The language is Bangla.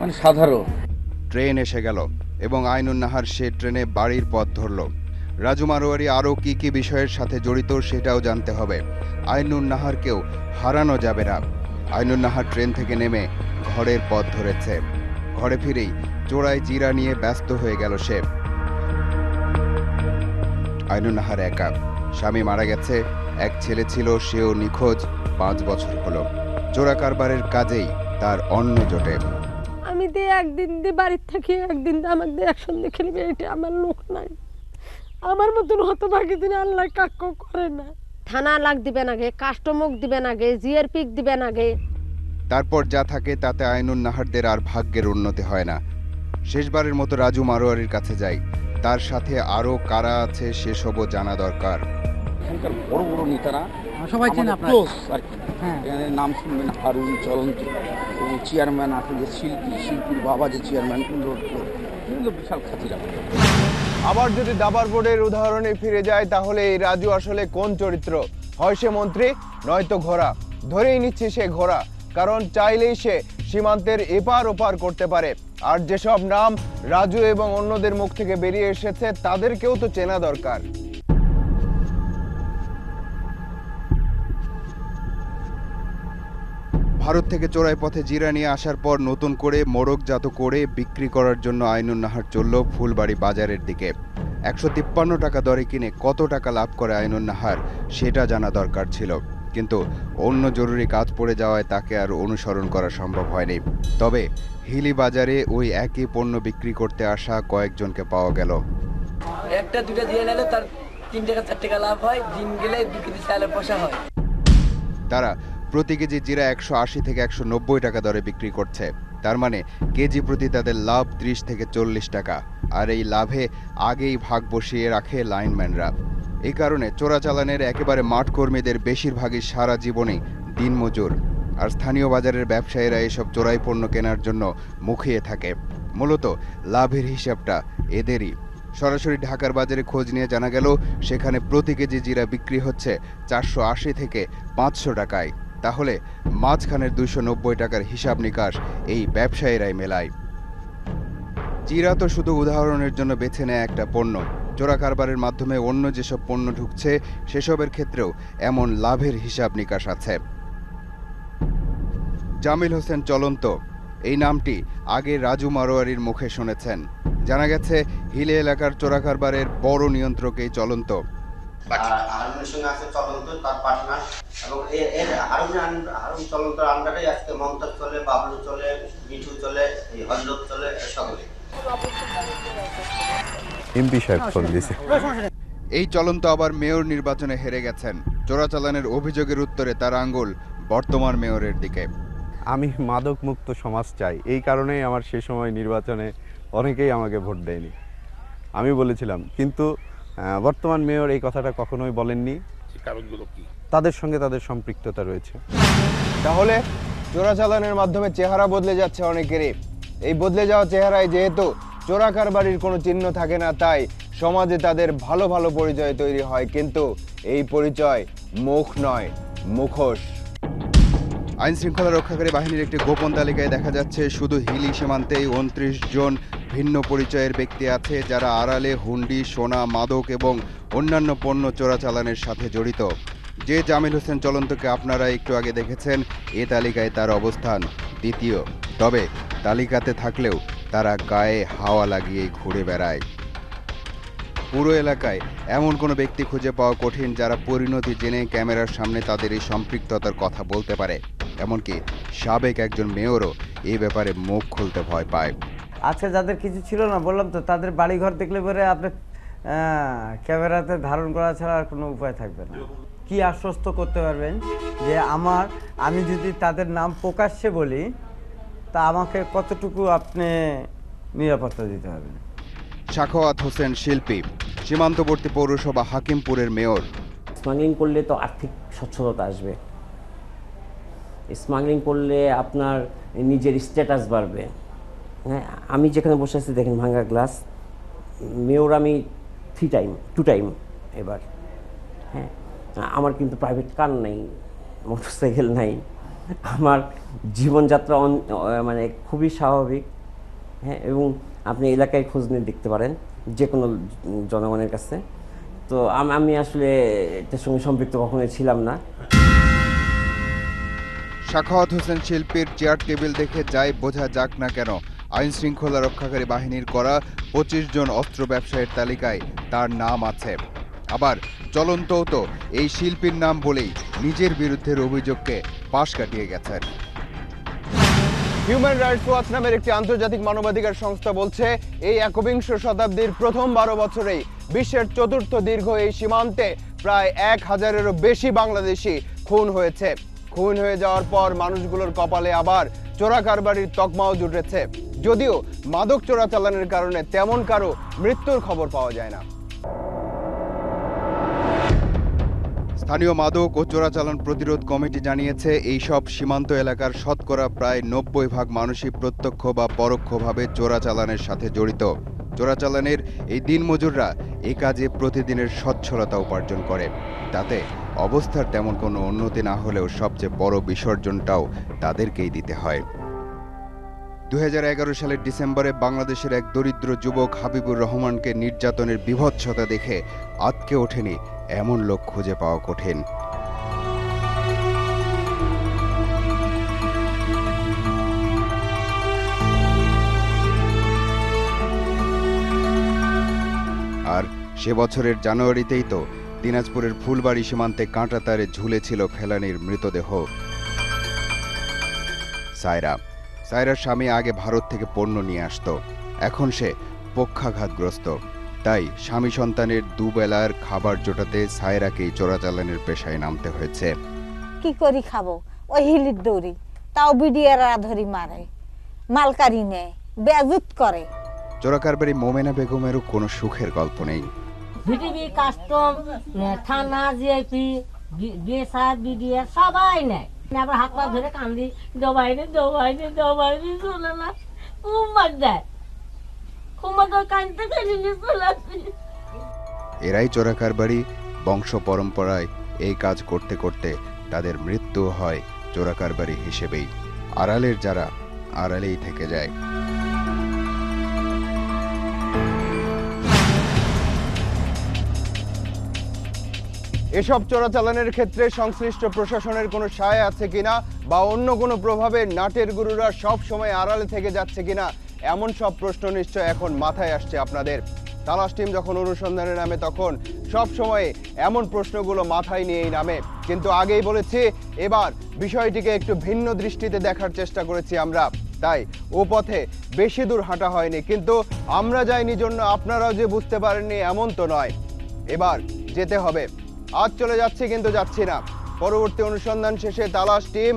মানে সাধারণ। ট্রেন এসে গেল এবং আইনুন নাহার সে ট্রেনে বাড়ির পথ ধরল। রাজু মারোয়ারি আরও কি কি বিষয়ের সাথে জড়িত সেটাও জানতে হবে। আইনুন নাহারকেও হারানো যাবে না। আইনুন নাহার ট্রেন থেকে নেমে ঘরের পথ ধরেছে। ঘরে ফিরেই চোরাই জিরা নিয়ে ব্যস্ত হয়ে গেল সে। আইনুন নাহার একা। স্বামী মারা গেছে, এক ছেলে ছিল, সেও নিখোঁজ, পাঁচ বছর হলো। চোরা কারবারের কাজেই তার অন্ন জোটে। দিয়ে একদিন দিয়ে বাড়ির থাকি একদিন দিয়ে আমাকে দিয়ে একসঙ্গে খেলবে এটা আমার লোক নাই। আমার মতন হতভাগী দিন আল্লাহ কাক্য করে না। থানা লাগ দিবেন আগে কাস্টমক দিবেন আগে জিয়ার পিক দিবেন আগে। তারপর যা থাকে তাতে আইনুন নাহারদের আর ভাগ্যের উন্নতি হয় না। শেষবারের মতো রাজু মারোয়ারির কাছে যাই। তার সাথে আরও কারা আছে সেসবও জানা দরকার। এখানকার বড় বড় নেতারা সবাই চেনে আপনার। হ্যাঁ। নাম শুনবেন হারুন চলন্ত। এবং চেয়ারম্যান আছে যে শিল্পী, শিল্পীর বাবা যে চেয়ারম্যান, এগুলো বিশাল খাতিরা আবার যদি দাবার বোর্ডের উদাহরণে ফিরে যায়, তাহলে এই রাজু আসলে কোন চরিত্র? হয় সে মন্ত্রী নয়তো ঘোড়া। ধরেই নিচ্ছে সে ঘোড়া, কারণ চাইলেই সে সীমান্তের এপার ওপার করতে পারে। আর যেসব নাম রাজু এবং অন্যদের মুখ থেকে বেরিয়ে এসেছে, তাদেরকেও তো চেনা দরকার। ভারত থেকে চোরাই পথে জিরা নিয়ে আসার পর নতুন করে মোড়কজাত করে বিক্রি করার জন্য আইনুন নাহার চলল ফুলবাড়ি বাজারের দিকে। একশো তিপ্পান্ন টাকা দরে কিনে কত টাকা লাভ করে আইনুন নাহার সেটা জানা দরকার ছিল। কিন্তু অন্য জরুরি কাজ পড়ে যাওয়ায় তাকে আর অনুসরণ করা সম্ভব হয়নি। তবে হিলি বাজারে ওই একই পণ্য বিক্রি করতে আসা কয়েকজনকে পাওয়া গেল। একটা দুটো দিয়ে নিলে তার তিন টাকা চার টাকা লাভ হয়। দিন গেলে দু কেজি চালের পয়সা হয়। তারা প্রতি কেজি জিরা একশো আশি থেকে একশো নব্বই টাকা দরে বিক্রি করছে। তার মানে কেজি প্রতি তাদের লাভ ত্রিশ থেকে চল্লিশ টাকা। আর এই লাভে আগেই ভাগ বসিয়ে রাখে লাইনম্যানরা। এই কারণে চোরাচালানের একেবারে মাঠ কর্মীদের বেশিরভাগই সারা জীবনেই দিনমজুর। আর স্থানীয় বাজারের ব্যবসায়ীরা এসব চোরাই পণ্য কেনার জন্য মুখিয়ে থাকে। মূলত লাভের হিসাবটা এদেরই। সরাসরি ঢাকার বাজারে খোঁজ নিয়ে জানা গেল, সেখানে প্রতি কেজি জিরা বিক্রি হচ্ছে চারশো আশি থেকে পাঁচশো টাকায়। তাহলে মাঝখানের দুইশো নব্বই টাকার হিসাব নিকাশ এই ব্যবসায়ীরাই মেলায়। জিরা তো শুধু উদাহরণের জন্য বেছে নেয় একটা পণ্য। চোরা কারবারের মাধ্যমে অন্য যেসব পণ্য ঢুকছে, সেসবের ক্ষেত্রেও এমন লাভের হিসাব নিকাশ আছে। জামিল হোসেন চলন্ত। এই নামটি আগে রাজু মারোয়ারির মুখে শুনেছেন। জানা গেছে, হিলে এলাকার চোরা কারবারের বড় নিয়ন্ত্রক এই চলন্ত এবং এর হারুন হারুন চলন্তর আন্ডারে আজকে মমতাজ চলে বাবলু চলে মিঠু চলে এই হজরত চলে সকলে এমপি সাহেব ফোন দিছে এই চলন্ত আবার মেয়র নির্বাচনে হেরে গেছেন। চোরাচালানের অভিযোগের উত্তরে তার আঙ্গুল বর্তমান মেয়রের দিকে। আমি মাদক মুক্ত সমাজ চাই। এই কারণেই আমার সে সময় নির্বাচনে অনেকেই আমাকে ভোট দেয়নি। আমি বলেছিলাম কিন্তু বর্তমান মেয়র এই কথাটা কখনোই বলেননি। কারণগুলো কি? তাদের সঙ্গে তাদের সম্পৃক্ততা রয়েছে। তাহলে চোরাচালানের মাধ্যমে চেহারা বদলে যাচ্ছে অনেকেরই। এই বদলে যাওয়া চেহারায় যেহেতু চোরা কারবারির কোনো চিহ্ন থাকে না তাই সমাজে তাদের ভালো ভালো পরিচয় তৈরি হয় কিন্তু এই পরিচয় মুখ নয় মুখোশ। আইন শৃঙ্খলা রক্ষাকারী বাহিনীর একটি গোপন তালিকায় দেখা যাচ্ছে শুধু হিলি সীমান্তেই উনত্রিশ জন ভিন্ন পরিচয়ের ব্যক্তি আছে যারা আড়ালে, হুন্ডি, সোনা, মাদক এবং অন্যান্য পণ্য চোরাচালানের সাথে জড়িত। যে জামিল হোসেন চলন্তকে আপনারা একটু আগে দেখেছেন, এ তালিকায় তার অবস্থান দ্বিতীয়। তবে তালিকাতে থাকলেও তারা গায়ে হাওয়া লাগিয়েই ঘুরে বেড়ায়। পুরো এলাকায় এমন কোনো ব্যক্তি খুঁজে পাওয়া কঠিন যারা পরিণতি জেনে ক্যামেরার সামনে তাদের এই সম্পৃক্ততার কথা বলতে পারে। এমনকি সাবেক একজন মেয়রও এই ব্যাপারে মুখ খুলতে ভয় পায়। আজকে যাদের কিছু ছিল না বললাম তো তাদের বাড়িঘর দেখলে পরে আপনি ক্যামেরাতে ধারণ করা ছাড়া আর কোনো উপায় থাকবে না। কি আশ্বস্ত করতে পারবেন যে আমার আমি যদি তাদের নাম প্রকাশ্যে বলি তা আমাকে কতটুকু আপনি নিরাপত্তা দিতে পারবেন শাখাওয়াত হোসেন শিল্পী সীমান্তবর্তী পৌরসভা হাকিমপুরের মেয়র। স্মাগলিং করলে তো আর্থিক সচ্ছলতা আসবে। স্মাগলিং করলে আপনার নিজের স্ট্যাটাস বাড়বে। হ্যাঁ আমি যেখানে বসে আছি দেখেন ভাঙা গ্লাস, মেয়র আমি থ্রি টাইম টু টাইম এবার। হ্যাঁ আমার কিন্তু প্রাইভেট কার নাই মোটরসাইকেল নাই। আমার জীবনযাত্রা মানে খুবই স্বাভাবিক। হ্যাঁ এবং আপনি এলাকায় খোঁজ নিয়ে দেখতে পারেন যে কোনো জনগণের কাছে। তো আমি আসলে এটার সঙ্গে সম্পৃক্ত কখনোই ছিলাম না। সাখাওয়াত হোসেন শিল্পীর চেয়ার টেবিল দেখে যাই, বোঝা যাক না কেন। আইন শৃঙ্খলা রক্ষাকারী বাহিনীর করা পঁচিশ জন অস্ত্র ব্যবসায়ীর তালিকায় তার নাম আছে। আবার চলন্তও তো এই শিল্পীর নাম বলেই নিজের বিরুদ্ধের অভিযোগকে পাশ কাটিয়ে গেছেন। হিউম্যান রাইটস ওয়াচ নামের একটি আন্তর্জাতিক মানবাধিকার সংস্থা বলছে, এই একবিংশ শতাব্দীর প্রথম বারো বছরেই বিশ্বের চতুর্থ দীর্ঘ এই সীমান্তে প্রায় এক হাজারেরও বেশি বাংলাদেশি খুন হয়েছে। খুন হয়ে যাওয়ার পর মানুষগুলোর কপালে আবার চোরা কারবারির তকমাও জুটেছে। যদিও মাদক চোরাচালানের কারণে তেমন কারও মৃত্যুর খবর পাওয়া যায় না। স্থানীয় মাদক ও চোরাচালান প্রতিরোধ কমিটি জানিয়েছে, এই সব সীমান্ত এলাকার শতকরা প্রায় নব্বই ভাগ মানুষই প্রত্যক্ষ বা পরোক্ষভাবে চোরাচালানের সাথে জড়িত। চোরাচালানের এই দিনমজুররা এ কাজে প্রতিদিনের সচ্ছলতা উপার্জন করে। তাতে অবস্থার তেমন কোনো উন্নতি না হলেও সবচেয়ে বড় বিসর্জনটাও তাদেরকেই দিতে হয়। দু হাজার এগারো সালের ডিসেম্বরে বাংলাদেশের এক দরিদ্র যুবক হাবিবুর রহমানকে নির্যাতনের বিভৎসতা দেখে আতকে ওঠেনি এমন লোক খুঁজে পাওয়া কঠিন। আর সে বছরের জানুয়ারিতেই তো দিনাজপুরের ফুলবাড়ি সীমান্তে কাঁটাতারে ঝুলেছিল ফেলানির মৃতদেহ। সায়রা। সায়রার স্বামী আগে ভারত থেকে পণ্য নিয়ে আসতো। এখন সে পক্ষাঘাতগ্রস্ত। তাই স্বামী সন্তানের দুবেলার খাবার জোটাতে সায়রাকেই চোরাচালানের পেশায় নামতে হয়েছে। কি করি খাব? ওই হিলির দৌড়ি। তাও বিডিয়ারা ধরি মারে। মালকারি নেয়। বেজুত করে। চোরাকারবারি মোমেনা বেগমেরও কোনো সুখের গল্প নেই। ভিটিভি কাস্টম থানা জিআইপি বিএসআর বিডিআর সবাই নেয়। আবার হাত পা ধরে কান্দি দবাইনে দবাইনে দবাইনে চলে না খুব মার দেয়। খুব মার দেয় কান্দতে কান্দি চলে আসি এরাই চোরাকারবারি বংশ পরম্পরায় এই কাজ করতে করতে তাদের মৃত্যু হয় চোরাকারবারি হিসেবেই। আড়ালের যারা, আড়ালেই থেকে যায়। এসব চোরাচালানের ক্ষেত্রে সংশ্লিষ্ট প্রশাসনের কোনো সায় আছে কিনা বা অন্য কোনো প্রভাবে নাটের গুরুরা সব সময় আড়ালে থেকে যাচ্ছে কিনা, এমন সব প্রশ্ন নিশ্চয় এখন মাথায় আসছে আপনাদের। তালাশ টিম যখন অনুসন্ধানে নামে তখন সব সময় এমন প্রশ্নগুলো মাথায় নিয়েই নামে। কিন্তু আগেই বলেছি, এবার বিষয়টিকে একটু ভিন্ন দৃষ্টিতে দেখার চেষ্টা করেছি আমরা। তাই ও পথে বেশি দূর হাঁটা হয়নি, কিন্তু আমরা যাইনি জন্য আপনারাও যে বুঝতে পারেননি এমন তো নয়। এবার যেতে হবে। আজ চলে যাচ্ছে কিন্তু যাচ্ছি না। পরবর্তী অনুসন্ধান শেষে তালাশ টিম